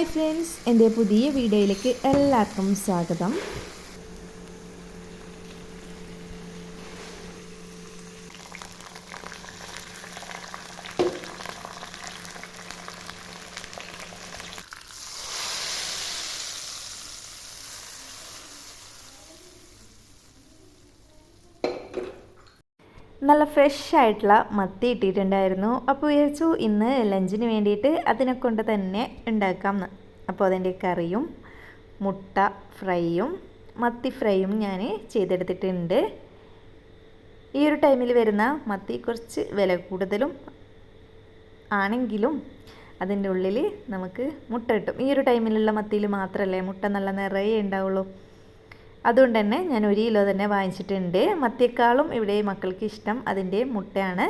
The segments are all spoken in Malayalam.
ഹായ് ഫ്രണ്ട്സ് എന്റെ പുതിയ വീഡിയോയിലേക്ക് എല്ലാവർക്കും സ്വാഗതം. നല്ല ഫ്രഷ് ആയിട്ടുള്ള മത്തി ഇട്ടിട്ടുണ്ടായിരുന്നു. അപ്പോൾ വിചാരിച്ചു ഇന്ന് ലഞ്ചിന് വേണ്ടിയിട്ട് അതിനെ കൊണ്ട് തന്നെ ഉണ്ടാക്കാം എന്ന് അപ്പോൾ അതിന്റെ കറിയും മുട്ട ഫ്രൈയും മത്തി ഫ്രൈയും ഞാൻ ചെയ്തെടുത്തിട്ടുണ്ട്. ഈ ഒരു ടൈമിൽ വരുന്ന മത്തി കുറച്ച് വില കൂടുതലും ആണെങ്കിലും അതിന്റെ ഉള്ളിൽ നമുക്ക് മുട്ട കിട്ടും. ഈ ഒരു ടൈമിലുള്ള മത്തിയിൽ മാത്രമല്ലേ മുട്ട നല്ല നിറയെ ഉണ്ടാവുള്ളൂ. അതുകൊണ്ട് തന്നെ ഞാൻ ഒരു കിലോ തന്നെ വാങ്ങിച്ചിട്ടുണ്ട്. മത്തിയേക്കാളും ഇവിടെ മക്കൾക്ക് ഇഷ്ടം അതിന്റെ മുട്ടയാണ്.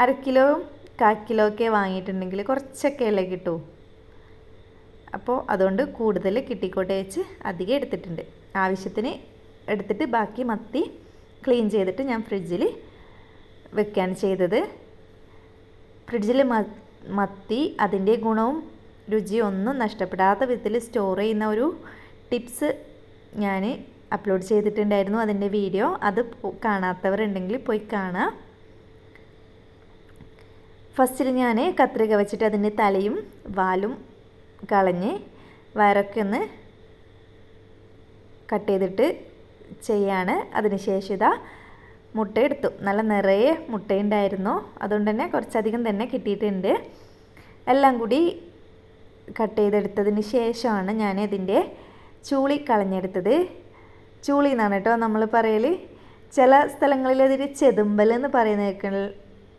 അര കിലോയും കാ കിലോ ഒക്കെ വാങ്ങിയിട്ടുണ്ടെങ്കിൽ കുറച്ചൊക്കെ അല്ലേ കിട്ടൂ? അപ്പോൾ അതുകൊണ്ട് കൂടുതൽ കിട്ടിക്കോട്ടെ വെച്ച് അധികം എടുത്തിട്ടുണ്ട്. ആവശ്യത്തിന് എടുത്തിട്ട് ബാക്കി മത്തി ക്ലീൻ ചെയ്തിട്ട് ഞാൻ ഫ്രിഡ്ജിൽ വെക്കുകയാണ് ചെയ്തത്. ഫ്രിഡ്ജിൽ മത്തി അതിന്റെ ഗുണവും രുചിയും ഒന്നും നഷ്ടപ്പെടാത്ത വിധത്തിൽ സ്റ്റോർ ചെയ്യുന്ന ഒരു ടിപ്സ് ഞാൻ അപ്ലോഡ് ചെയ്തിട്ടുണ്ടായിരുന്നു അതിന്റെ വീഡിയോ അത് കാണാത്തവരുണ്ടെങ്കിൽ പോയി കാണാം. ഫസ്റ്റിൽ ഞാൻ കത്രിക വെച്ചിട്ട് അതിന്റെ തലയും വാലും കളഞ്ഞ് വയറൊക്കെ ഒന്ന് കട്ട് ചെയ്തിട്ട് ചെയ്യാണ്. അതിനുശേഷം ഇതാ മുട്ട എടുത്തു. നല്ല നിറയെ മുട്ടയുണ്ടായിരുന്നു. അതുകൊണ്ട് തന്നെ കുറച്ചധികം തന്നെ കിട്ടിയിട്ടുണ്ട്. എല്ലാം കൂടി കട്ട് ചെയ്തെടുത്തതിന് ശേഷമാണ് ഞാൻ ഇതിന്റെ ചൂളി കളഞ്ഞെടുത്തത്. ചൂളി എന്നാണ് കേട്ടോ നമ്മൾ പറയൽ ചില സ്ഥലങ്ങളിൽ അതിന് ചെതുമ്പൽ എന്ന് പറയുന്ന കേൾ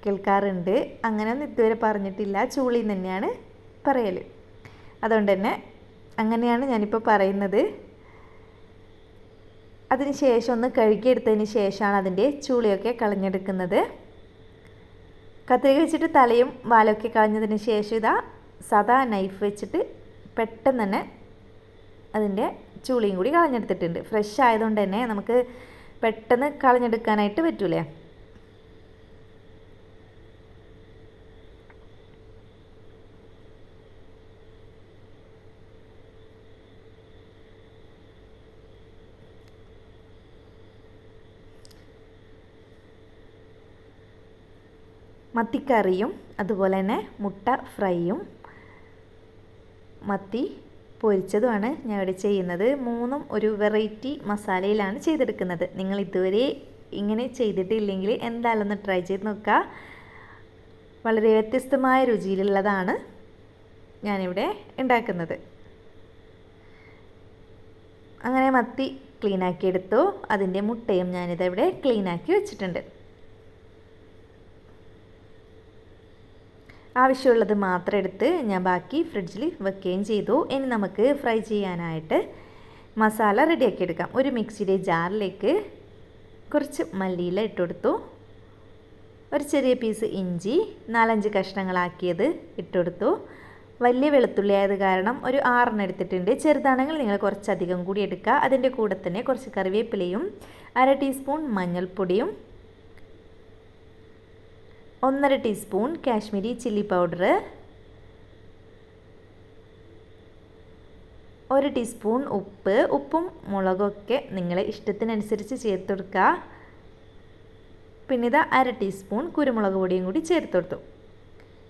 കേൾക്കാറുണ്ട്. അങ്ങനെയൊന്നും ഇതുവരെ പറഞ്ഞിട്ടില്ല. ചൂളി തന്നെയാണ് പറയൽ അതുകൊണ്ട് തന്നെ അങ്ങനെയാണ് ഞാനിപ്പോൾ പറയുന്നത്. അതിന് ശേഷം ഒന്ന് കഴുകിയെടുത്തതിന് ശേഷമാണ് അതിന്റെ ചൂളിയൊക്കെ കളഞ്ഞെടുക്കുന്നത്. കത്രിക വെച്ചിട്ട് തലയും വാലൊക്കെ കളഞ്ഞതിന് ശേഷം ഇതാ സദാ നൈഫ് വെച്ചിട്ട് പെട്ടെന്ന് തന്നെ അതിന്റെ ചുളിയും കൂടി കളഞ്ഞെടുത്തിട്ടുണ്ട്. ഫ്രഷ് ആയതുകൊണ്ട് തന്നെ നമുക്ക് പെട്ടെന്ന് കളഞ്ഞെടുക്കാനായിട്ട് പറ്റൂലേ? മത്തിക്കറിയും അതുപോലെ തന്നെ മുട്ട ഫ്രൈയും മത്തി പൊരിച്ചതുമാണ് ഞാൻ ഇവിടെ ചെയ്യുന്നത്. മൂന്നും ഒരു വെറൈറ്റി മസാലയിലാണ് ചെയ്തെടുക്കുന്നത്. നിങ്ങൾ ഇതുവരെ ഇങ്ങനെ ചെയ്തിട്ടില്ലെങ്കിൽ എന്തായാലും ഒന്ന് ട്രൈ ചെയ്ത് നോക്കുക വളരെ വ്യത്യസ്തമായ രുചിയിലുള്ളതാണ് ഞാനിവിടെ ഉണ്ടാക്കുന്നത്. അങ്ങനെ മത്തി ക്ലീനാക്കി എടുത്തു അതിന്റെ മുട്ടയും ഞാനിതവിടെ ക്ലീനാക്കി വെച്ചിട്ടുണ്ട്. ആവശ്യമുള്ളത് മാത്രം എടുത്ത് ഞാൻ ബാക്കി ഫ്രിഡ്ജിൽ വെക്കുകയും ചെയ്തു. ഇനി നമുക്ക് ഫ്രൈ ചെയ്യാനായിട്ട് മസാല റെഡിയാക്കി എടുക്കാം. ഒരു മിക്സിയുടെ ജാറിലേക്ക് കുറച്ച് മല്ലിയില ഇട്ടുകൊടുത്തു ഒരു ചെറിയ പീസ് ഇഞ്ചി നാലഞ്ച് കഷ്ണങ്ങളാക്കിയത് ഇട്ടുകൊടുത്തു വലിയ വെളുത്തുള്ളി ആയത് കാരണം ഒരു ആറെണ്ണം എടുത്തിട്ടുണ്ട്. ചെറുതാണെങ്കിൽ നിങ്ങൾ കുറച്ചധികം കൂടി എടുക്കുക. അതിന്റെ കൂടെ തന്നെ കുറച്ച് കറിവേപ്പിലയും അര ടീസ്പൂൺ മഞ്ഞൾപ്പൊടിയും ഒന്നര ടീസ്പൂൺ കാശ്മീരി ചില്ലി പൗഡർ ഒരു ടീസ്പൂൺ ഉപ്പ്. ഉപ്പും മുളകൊക്കെ നിങ്ങളെ ഇഷ്ടത്തിനനുസരിച്ച് ചേർത്ത് കൊടുക്കുക. പിന്നെ ഇത് അര ടീസ്പൂൺ കുരുമുളക് പൊടിയും കൂടി ചേർത്ത് കൊടുത്തു.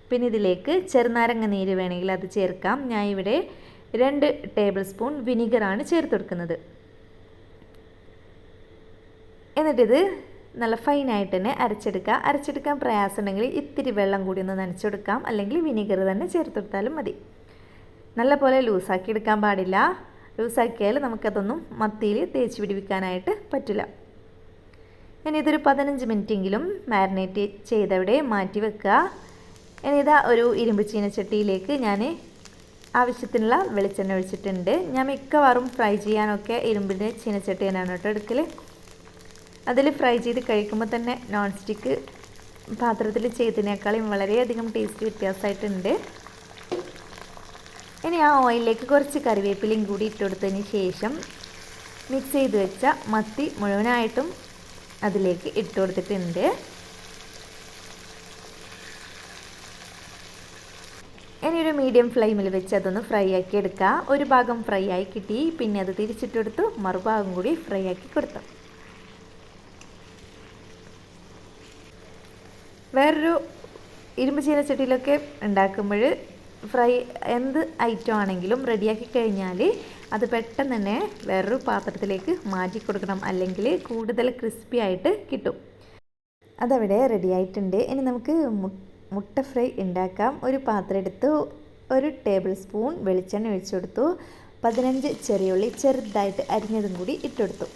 പിന്നെ ഇതിലേക്ക് ചെറുനാരങ്ങ നീര് വേണമെങ്കിൽ അത് ചേർക്കാം. ഞാൻ ഇവിടെ രണ്ട് ടേബിൾ സ്പൂൺ വിനിഗറാണ് ചേർത്ത് കൊടുക്കുന്നത്. എന്നിട്ടിത് നല്ല ഫൈനായിട്ട് തന്നെ അരച്ചെടുക്കുക. അരച്ചെടുക്കാൻ പ്രയാസമുണ്ടെങ്കിൽ ഇത്തിരി വെള്ളം കൂടി ഒന്ന് നനച്ചെടുക്കാം. അല്ലെങ്കിൽ വിനീഗർ തന്നെ ചേർത്തെടുത്താലും മതി. നല്ല പോലെ ലൂസാക്കി എടുക്കാൻ പാടില്ല. ലൂസാക്കിയാൽ നമുക്കതൊന്നും മത്തിയിൽ തേച്ച് പിടിപ്പിക്കാനായിട്ട് പറ്റില്ല. ഇനി ഇതൊരു പതിനഞ്ച് മിനിറ്റെങ്കിലും മാരിനേറ്റ് ചെയ്തവിടെ മാറ്റി വെക്കുക. ഇനി ഒരു ഇരുമ്പ് ചീനച്ചട്ടിയിലേക്ക് ഞാൻ ആവശ്യത്തിനുള്ള വെളിച്ചെണ്ണ ഒഴിച്ചിട്ടുണ്ട്. ഞാൻ മിക്കവാറും ഫ്രൈ ചെയ്യാനൊക്കെ ഇരുമ്പിന്റെ ചീനച്ചട്ടി തന്നെയാണ് കേട്ടോ എടുക്കൽ അതിൽ ഫ്രൈ ചെയ്ത് കഴിക്കുമ്പോൾ തന്നെ നോൺ സ്റ്റിക്ക് പാത്രത്തിൽ ചെയ്തതിനേക്കാളും വളരെയധികം ടേസ്റ്റ് വ്യത്യാസമായിട്ടുണ്ട്. ഇനി ആ ഓയിലിലേക്ക് കുറച്ച് കറിവേപ്പിലയും കൂടി ഇട്ടുകൊടുത്തതിന് ശേഷം മിക്സ് ചെയ്ത് വെച്ച മത്തി മുഴുവനായിട്ടും അതിലേക്ക് ഇട്ട് കൊടുത്തിട്ടുണ്ട്. ഇനി ഒരു മീഡിയം ഫ്ലെയിമിൽ വെച്ച് അതൊന്ന് ഫ്രൈ ആക്കി എടുക്കുക ഒരു ഭാഗം ഫ്രൈ ആയി കിട്ടി. പിന്നെ അത് തിരിച്ചിട്ടെടുത്ത് മറുഭാഗം കൂടി ഫ്രൈ ആക്കി കൊടുത്തു. വേറൊരു ഇരുമ്പ് ചീനച്ചട്ടിയിലൊക്കെ ഉണ്ടാക്കുമ്പോൾ ഫ്രൈ എന്ത് ഐറ്റം ആണെങ്കിലും റെഡിയാക്കി കഴിഞ്ഞാൽ അത് പെട്ടെന്ന് തന്നെ വേറൊരു പാത്രത്തിലേക്ക് മാറ്റി കൊടുക്കണം. അല്ലെങ്കിൽ കൂടുതൽ ക്രിസ്പി ആയിട്ട് കിട്ടും. അതവിടെ റെഡി ആയിട്ടുണ്ട്. ഇനി നമുക്ക് മുട്ട ഫ്രൈ ഉണ്ടാക്കാം. ഒരു പാത്രം എടുത്ത്. ഒരു ടേബിൾ സ്പൂൺ വെളിച്ചെണ്ണ ഒഴിച്ചു കൊടുത്തു. പതിനഞ്ച് ചെറിയുള്ളി ചെറുതായിട്ട് അരിഞ്ഞതും കൂടി ഇട്ടെടുത്തു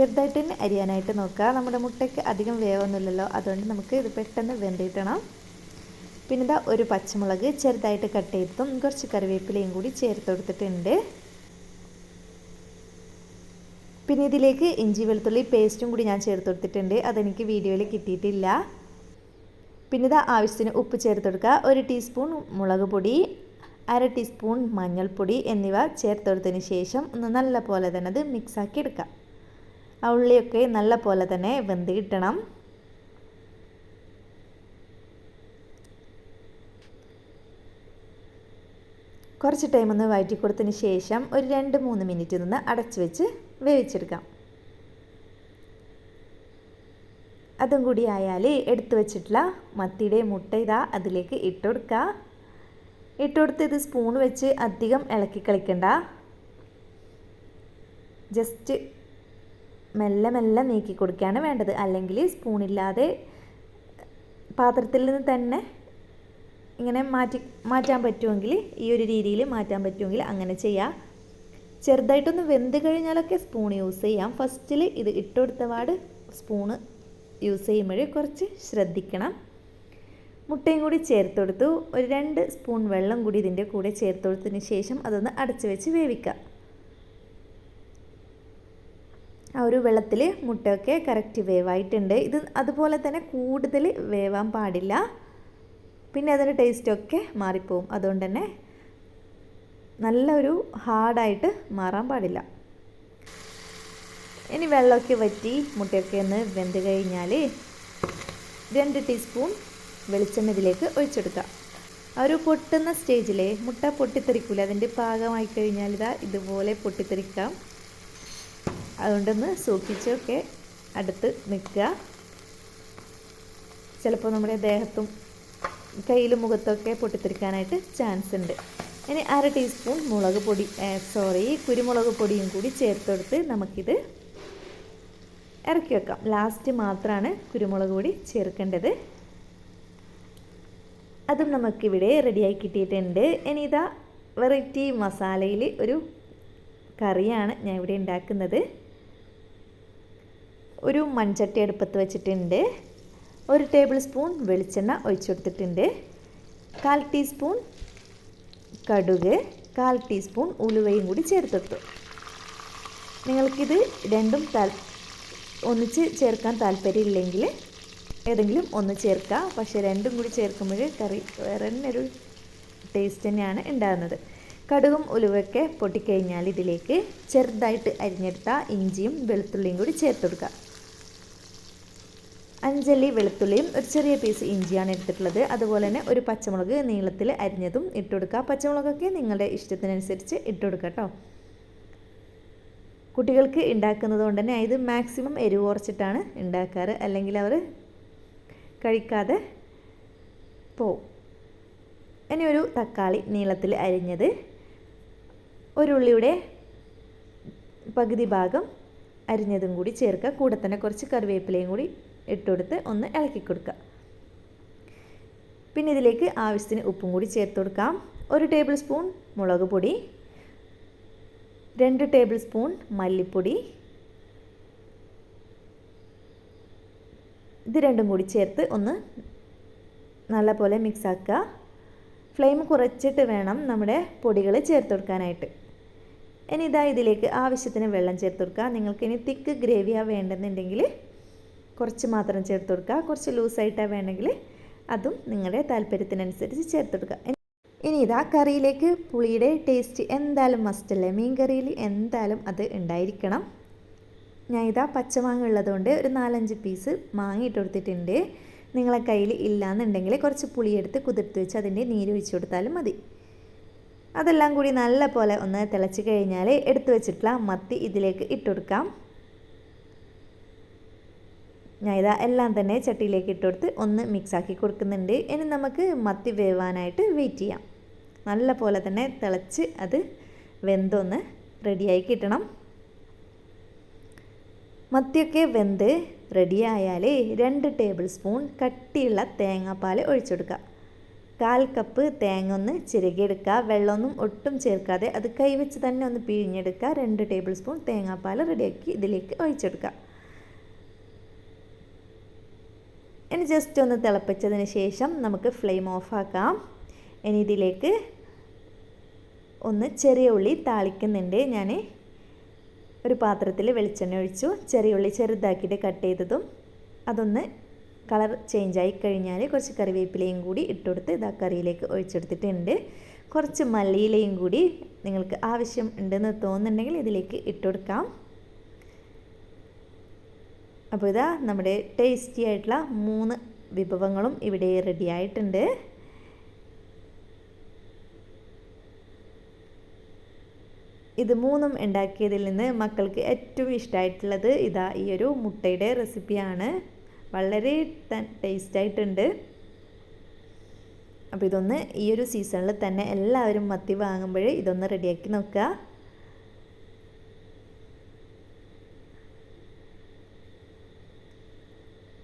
ചെറുതായിട്ട് തന്നെ അരിയാനായിട്ട് നോക്കുക. നമ്മുടെ മുട്ടയ്ക്ക് അധികം വേവൊന്നുമില്ലല്ലോ. അതുകൊണ്ട് നമുക്ക് ഇത് പെട്ടെന്ന് വെന്തിട്ടണം. പിന്നെ ഇതാ ഒരു പച്ചമുളക് ചെറുതായിട്ട് കട്ട് ചെയ്തും കുറച്ച് കറിവേപ്പിലയും കൂടി ചേർത്ത് കൊടുത്തിട്ടുണ്ട്. പിന്നെ ഇതിലേക്ക് ഇഞ്ചി വെളുത്തുള്ളി പേസ്റ്റും കൂടി ഞാൻ ചേർത്ത് കൊടുത്തിട്ടുണ്ട്. അതെനിക്ക് വീഡിയോയിൽ കിട്ടിയിട്ടില്ല. പിന്നെ ഇത് ആവശ്യത്തിന് ഉപ്പ് ചേർത്ത് കൊടുക്കുക. ഒരു ടീസ്പൂൺ മുളക് പൊടി അര ടീസ്പൂൺ മഞ്ഞൾപ്പൊടി എന്നിവ ചേർത്ത് കൊടുത്തതിന് ശേഷം ഒന്ന് നല്ല പോലെ തന്നെ അത് മിക്സാക്കി എടുക്കാം ആ ഉള്ളിയൊക്കെ നല്ല പോലെ തന്നെ വെന്ത് കിട്ടണം. കുറച്ച് ടൈം ഒന്ന് വഴറ്റി കൊടുത്തതിന് ശേഷം ഒരു രണ്ട് മൂന്ന് മിനിറ്റ് നിന്ന് അടച്ചു വെച്ച് വേവിച്ചെടുക്കാം. അതും കൂടി ആയാൽ എടുത്തു വെച്ചിട്ടുള്ള മത്തിയുടെ മുട്ട ഇതാ അതിലേക്ക് ഇട്ട് കൊടുക്കുക ഇട്ട് കൊടുത്ത് ഇത് സ്പൂൺ വെച്ച് അധികം ഇളക്കി കളിക്കണ്ട. ജസ്റ്റ് മെല്ലെ മെല്ലെ നീക്കി കൊടുക്കുകയാണ് വേണ്ടത്. അല്ലെങ്കിൽ സ്പൂണില്ലാതെ പാത്രത്തിൽ നിന്ന് തന്നെ ഇങ്ങനെ മാറ്റി മാറ്റാൻ പറ്റുമെങ്കിൽ ഈ ഒരു രീതിയിൽ മാറ്റാൻ പറ്റുമെങ്കിൽ അങ്ങനെ ചെയ്യാം. ചെറുതായിട്ടൊന്ന് വെന്ത് കഴിഞ്ഞാലൊക്കെ സ്പൂൺ യൂസ് ചെയ്യാം. ഫസ്റ്റിൽ ഇത് ഇട്ടുകൊടുത്ത പാട് സ്പൂണ് യൂസ് ചെയ്യുമ്പോൾ കുറച്ച് ശ്രദ്ധിക്കണം. മുട്ടയും കൂടി ചേർത്ത് കൊടുത്തു. ഒരു രണ്ട് സ്പൂൺ വെള്ളം കൂടി ഇതിന്റെ കൂടെ ചേർത്ത് കൊടുത്തതിന് ശേഷം അതൊന്ന് അടച്ചു വെച്ച് വേവിക്കാം ആ ഒരു വെള്ളത്തിൽ മുട്ടയൊക്കെ കറക്റ്റ് വേവായിട്ടുണ്ട്. ഇത് അതുപോലെ തന്നെ കൂടുതൽ വേവാൻ പാടില്ല. പിന്നെ അതിന്റെ ടേസ്റ്റൊക്കെ മാറിപ്പോവും. അതുകൊണ്ട് തന്നെ നല്ലൊരു ഹാർഡായിട്ട് മാറാൻ പാടില്ല. ഇനി വെള്ളമൊക്കെ വറ്റി മുട്ടയൊക്കെ ഒന്ന് വെന്ത് കഴിഞ്ഞാൽ രണ്ട് ടീസ്പൂൺ വെളിച്ചെണ്ണ ഇതിലേക്ക് ഒഴിച്ചെടുക്കുക ഒരു പൊട്ടുന്ന സ്റ്റേജിൽ മുട്ട പൊട്ടിത്തെറിക്കില്ല അതിന്റെ പാകമായി കഴിഞ്ഞാൽ ഇതാ ഇതുപോലെ പൊട്ടിത്തെറിക്കാം. അതുകൊണ്ടൊന്ന് സൂക്ഷിച്ചൊക്കെ അടുത്ത് നിൽക്കുക. ചിലപ്പോൾ നമ്മുടെ ദേഹത്തും കയ്യിലും മുഖത്തൊക്കെ പൊട്ടിത്തെറിക്കാനായിട്ട് ചാൻസ് ഉണ്ട്. ഇനി അര ടീസ്പൂൺ മുളക് പൊടി സോറി കുരുമുളക് പൊടിയും കൂടി ചേർത്തെടുത്ത് നമുക്കിത് ഇറക്കി വെക്കാം. ലാസ്റ്റ് മാത്രമാണ് കുരുമുളക് പൊടി ചേർക്കേണ്ടത്. അതും നമുക്കിവിടെ റെഡിയായി കിട്ടിയിട്ടുണ്ട്. ഇനി ഇതാ വെറൈറ്റി മസാലയിൽ ഒരു കറിയാണ് ഞാൻ ഇവിടെ ഉണ്ടാക്കുന്നത്. ഒരു മൺചട്ടി അടുപ്പത്ത് വെച്ചിട്ടുണ്ട്. ഒരു ടേബിൾ സ്പൂൺ വെളിച്ചെണ്ണ ഒഴിച്ചു കൊടുത്തിട്ടുണ്ട്. കാൽ ടീസ്പൂൺ കടുക് കാൽ ടീസ്പൂൺ ഉലുവയും കൂടി ചേർത്തെടുത്തു നിങ്ങൾക്കിത് രണ്ടും താൽ ഒന്നിച്ച് ചേർക്കാൻ താല്പര്യമില്ലെങ്കിൽ ഏതെങ്കിലും ഒന്ന് ചേർക്കാം. പക്ഷേ രണ്ടും കൂടി ചേർക്കുമ്പോൾ കറി വേറെ തന്നെ ഒരു ടേസ്റ്റ് തന്നെയാണ് ഉണ്ടാകുന്നത്. കടുകും ഉലുവൊക്കെ പൊട്ടിക്കഴിഞ്ഞാൽ ഇതിലേക്ക് ചെറുതായിട്ട് അരിഞ്ഞെടുത്ത ഇഞ്ചിയും വെളുത്തുള്ളിയും കൂടി ചേർത്ത് കൊടുക്കുക. അഞ്ചല്ലി വെളുത്തുള്ളിയും ഒരു ചെറിയ പീസ് ഇഞ്ചിയാണ് എടുത്തിട്ടുള്ളത്. അതുപോലെ തന്നെ ഒരു പച്ചമുളക് നീളത്തിൽ അരിഞ്ഞതും ഇട്ട് കൊടുക്കുക പച്ചമുളകൊക്കെ നിങ്ങളുടെ ഇഷ്ടത്തിനനുസരിച്ച് ഇട്ട് കൊടുക്കുക കേട്ടോ. കുട്ടികൾക്ക് ഉണ്ടാക്കുന്നത് കൊണ്ട് തന്നെ ഇത് മാക്സിമം എരിവ് കുറച്ചിട്ടാണ് ഉണ്ടാക്കാറ്. അല്ലെങ്കിൽ അവർ കഴിക്കാതെ പോവും. ഇനി ഒരു തക്കാളി നീളത്തിൽ അരിഞ്ഞത് ഒരു ഉള്ളിയുടെ പകുതി ഭാഗം അരിഞ്ഞതും കൂടി ചേർക്കുക. കൂടെ തന്നെ കുറച്ച് കറിവേപ്പിലയും കൂടി ഇട്ടുകൊടുത്ത് ഒന്ന് ഇളക്കി കൊടുക്കുക. പിന്നെ ഇതിലേക്ക് ആവശ്യത്തിന് ഉപ്പും കൂടി ചേർത്ത് കൊടുക്കാം. ഒരു ടേബിൾ സ്പൂൺ മുളക് പൊടി രണ്ട് ടേബിൾ സ്പൂൺ മല്ലിപ്പൊടി ഇത് രണ്ടും കൂടി ചേർത്ത് ഒന്ന് നല്ലപോലെ മിക്സ് ആക്കുക. ഫ്ലെയിം കുറച്ചിട്ട് വേണം നമ്മുടെ പൊടികൾ ചേർത്ത് കൊടുക്കാനായിട്ട്. ഇനി ഇതാ ഇതിലേക്ക് ആവശ്യത്തിന് വെള്ളം ചേർത്ത് കൊടുക്കുക. നിങ്ങൾക്ക് ഇനി തിക്ക് ഗ്രേവിയാണ് വേണ്ടെന്നുണ്ടെങ്കിൽ കുറച്ച് മാത്രം ചേർത്ത് കൊടുക്കുക. കുറച്ച് ലൂസായിട്ടാണ് വേണമെങ്കിൽ അതും നിങ്ങളുടെ താല്പര്യത്തിനനുസരിച്ച് ചേർത്ത് കൊടുക്കുക. ഇനി ഇതാ കറിയിലേക്ക് പുളിയുടെ ടേസ്റ്റ് എന്തായാലും മസ്റ്റല്ലേ മീൻ കറിയിൽ എന്തായാലും അത് ഉണ്ടായിരിക്കണം. ഞാൻ ഇതാ പച്ചമാങ്ങ ഉള്ളതുകൊണ്ട് ഒരു നാലഞ്ച് പീസ് മാങ്ങ ഇട്ട് കൊടുത്തിട്ടുണ്ട്. നിങ്ങളെ കയ്യിൽ ഇല്ലയെന്നുണ്ടെങ്കിൽ കുറച്ച് പുളിയെടുത്ത് കുതിർത്ത് വെച്ച് അതിന്റെ നീര് ഒഴിച്ചു കൊടുത്താലും മതി. അതെല്ലാം കൂടി നല്ല പോലെ ഒന്ന് തിളച്ച് കഴിഞ്ഞാൽ എടുത്തു വെച്ചിട്ടുള്ള മത്തി ഇതിലേക്ക് ഇട്ടുകൊടുക്കാം ഞാൻ ഇതാ എല്ലാം തന്നെ ചട്ടിയിലേക്ക് ഇട്ട് കൊടുത്ത് ഒന്ന് മിക്സ് ആക്കി കൊടുക്കുന്നുണ്ട്. ഇനി നമുക്ക് മത്തി വേവാനായിട്ട് വെയിറ്റ് ചെയ്യാം. നല്ല പോലെ തന്നെ തിളച്ച് അത് വെന്തൊന്ന് റെഡിയായി കിട്ടണം. മത്തിയൊക്കെ വെന്ത് റെഡിയായാൽ രണ്ട് ടേബിൾ സ്പൂൺ കട്ടിയുള്ള തേങ്ങാപ്പാൽ ഒഴിച്ചെടുക്കുക കാൽ കപ്പ് തേങ്ങ ഒന്ന് ചിരകിയെടുക്കുക വെള്ളമൊന്നും ഒട്ടും ചേർക്കാതെ അത് കൈവച്ച് തന്നെ ഒന്ന് പിഴിഞ്ഞെടുക്കുക. രണ്ട് ടേബിൾ സ്പൂൺ തേങ്ങാപ്പാൽ റെഡിയാക്കി ഇതിലേക്ക് ഒഴിച്ചെടുക്കുക ഇനി ജസ്റ്റ് ഒന്ന് തിളപ്പിച്ചതിന് ശേഷം നമുക്ക് ഫ്ലെയിം ഓഫാക്കാം ഇനി ഇതിലേക്ക് ഒന്ന് ചെറിയ ഉള്ളി താളിക്കുന്നുണ്ട്. ഞാൻ ഒരു പാത്രത്തിൽ വെളിച്ചെണ്ണ ഒഴിച്ചു. ചെറിയ ഉള്ളി ചെറുതാക്കിയിട്ട് കട്ട് ചെയ്തതും അതൊന്ന് കളർ ചേഞ്ചായി കഴിഞ്ഞാൽ കുറച്ച് കറിവേപ്പിലയും കൂടി ഇട്ടുകൊടുത്ത് ഇതാ കറിയിലേക്ക് ഒഴിച്ചെടുത്തിട്ടുണ്ട്. കുറച്ച് മല്ലിയിലയും കൂടി നിങ്ങൾക്ക് ആവശ്യം ഉണ്ടെന്ന് തോന്നുന്നുണ്ടെങ്കിൽ ഇതിലേക്ക് ഇട്ടുകൊടുക്കാം അപ്പോൾ ഇതാ നമ്മുടെ ടേസ്റ്റി ആയിട്ടുള്ള മൂന്ന് വിഭവങ്ങളും ഇവിടെ റെഡി ആയിട്ടുണ്ട്. ഇത് മൂന്നും ഉണ്ടാക്കിയതിൽ നിന്ന് മക്കൾക്ക് ഏറ്റവും ഇഷ്ടമായിട്ടുള്ളത് ഇതാ ഈ ഒരു മുട്ടയുടെ റെസിപ്പിയാണ് വളരെ ടേസ്റ്റായിട്ടുണ്ട് അപ്പോൾ ഇതൊന്ന് ഈ ഒരു സീസണിൽ തന്നെ എല്ലാവരും മത്തി വാങ്ങുമ്പോൾ ഇതൊന്ന് റെഡിയാക്കി നോക്കുക.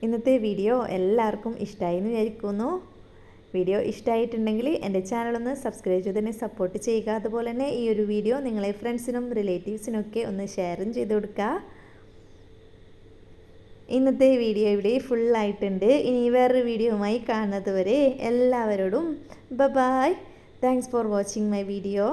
ഇന്നത്തെ വീഡിയോ എല്ലാവർക്കും ഇഷ്ടമായി എന്ന് വിചാരിക്കുന്നു. വീഡിയോ ഇഷ്ടമായിട്ടുണ്ടെങ്കിൽ എന്റെ ചാനലൊന്ന് സബ്സ്ക്രൈബ് ചെയ്ത് തന്നെ സപ്പോർട്ട് ചെയ്യുക. അതുപോലെ തന്നെ ഈ ഒരു വീഡിയോ നിങ്ങളെ ഫ്രണ്ട്സിനും റിലേറ്റീവ്സിനൊക്കെ ഒന്ന് ഷെയറും ചെയ്ത് കൊടുക്കുക. ഇന്നത്തെ വീഡിയോ ഇവിടെ ഫുള്ളായിട്ടുണ്ട് ഇനി വേറൊരു വീഡിയോയുമായി കാണുന്നതുവരെ എല്ലാവരോടും ബ bye thanks for watching my video